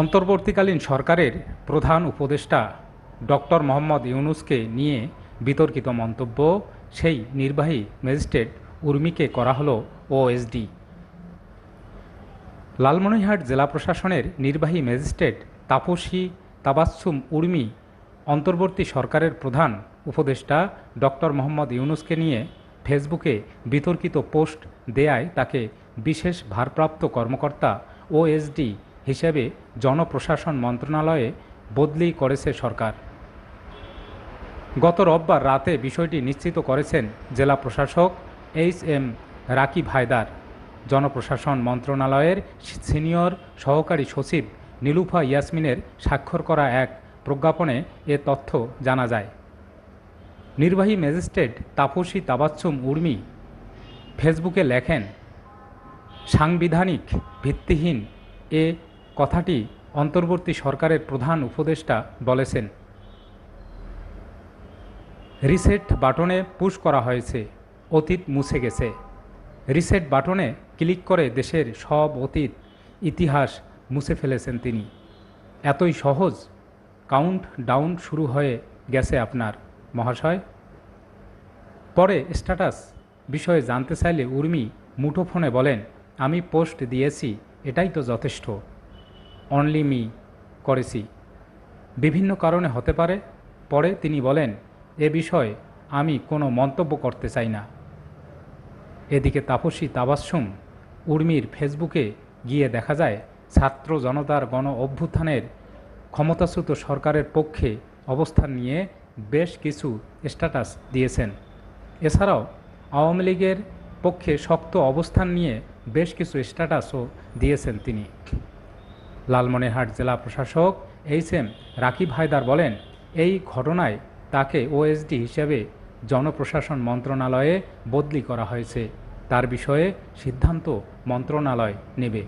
অন্তর্বর্তীকালীন সরকারের প্রধান উপদেষ্টা ডক্টর মোহাম্মদ ইউনুসকে নিয়ে বিতর্কিত মন্তব্য সেই নির্বাহী ম্যাজিস্ট্রেট উর্মিকে করা হলো ওএসডি। লালমনিরহাট জেলা প্রশাসনের নির্বাহী ম্যাজিস্ট্রেট তাপসী তাবাচ্ছুম উর্মি, অন্তর্বর্তী সরকারের প্রধান উপদেষ্টা ডক্টর মোহাম্মদ ইউনুসকে নিয়ে ফেসবুকে বিতর্কিত পোস্ট দেয়ায় তাকে বিশেষ ভারপ্রাপ্ত কর্মকর্তা ওএসডি হিসেবে জনপ্রশাসন মন্ত্রণালয়ে বদলি করেছে সরকার। গত রোববার রাতে বিষয়টি নিশ্চিত করেছেন জেলা প্রশাসক এইচ এম রাকিব হায়দার। জনপ্রশাসন মন্ত্রণালয়ের সিনিয়র সহকারী সচিব নীলুফা ইয়াসমিনের স্বাক্ষর করা এক প্রজ্ঞাপনে এ তথ্য জানা যায়। নির্বাহী ম্যাজিস্ট্রেট তাপসী তাবাচ্ছুম উর্মি ফেসবুকে লেখেন, সাংবিধানিক ভিত্তিহীন এ কথাটি অন্তর্বর্তী সরকারের প্রধান উপদেষ্টা বলেছেন। রিসেট বাটনে পুশ করা হয়েছে, অতীত মুছে গেছে। রিসেট বাটনে ক্লিক করে দেশের সব অতীত, ইতিহাস মুছে ফেলেছেন তিনি। এতই সহজ কাউন্ট ডাউন শুরু হয়ে গেছে আপনার। মহাশয়? পরে স্ট্যাটাস বিষয়ে জানতে চাইলে উর্মি মুঠোফোনে বলেন, আমি পোস্ট দিয়েছি, এটাই তো যথেষ্ট। অনলি মি করেছি। বিভিন্ন কারণে হতে পারে, পরে তিনি বলেন, এ বিষয়ে আমি কোনো মন্তব্য করতে চাই না। এদিকে তাপসী তাবাসুম উর্মির ফেসবুকে গিয়ে দেখা যায়, ছাত্র জনতার গণ অভ্যুত্থানের ক্ষমতাচ্যুত সরকারের পক্ষে অবস্থান নিয়ে বেশ কিছু স্ট্যাটাস দিয়েছেন। এছাড়াও আওয়ামী লীগের পক্ষে শক্ত অবস্থান নিয়ে বেশ কিছু স্ট্যাটাসও দিয়েছেন তিনি। লালমনিরহাট জেলা প্রশাসক এইচ এম রাকিব হায়দার বলেন, এই ঘটনায় তাকে ওএসডি হিসেবে জনপ্রশাসন মন্ত্রণালয়ে বদলি করা হয়েছে। তার বিষয়ে সিদ্ধান্ত মন্ত্রণালয় নেবে।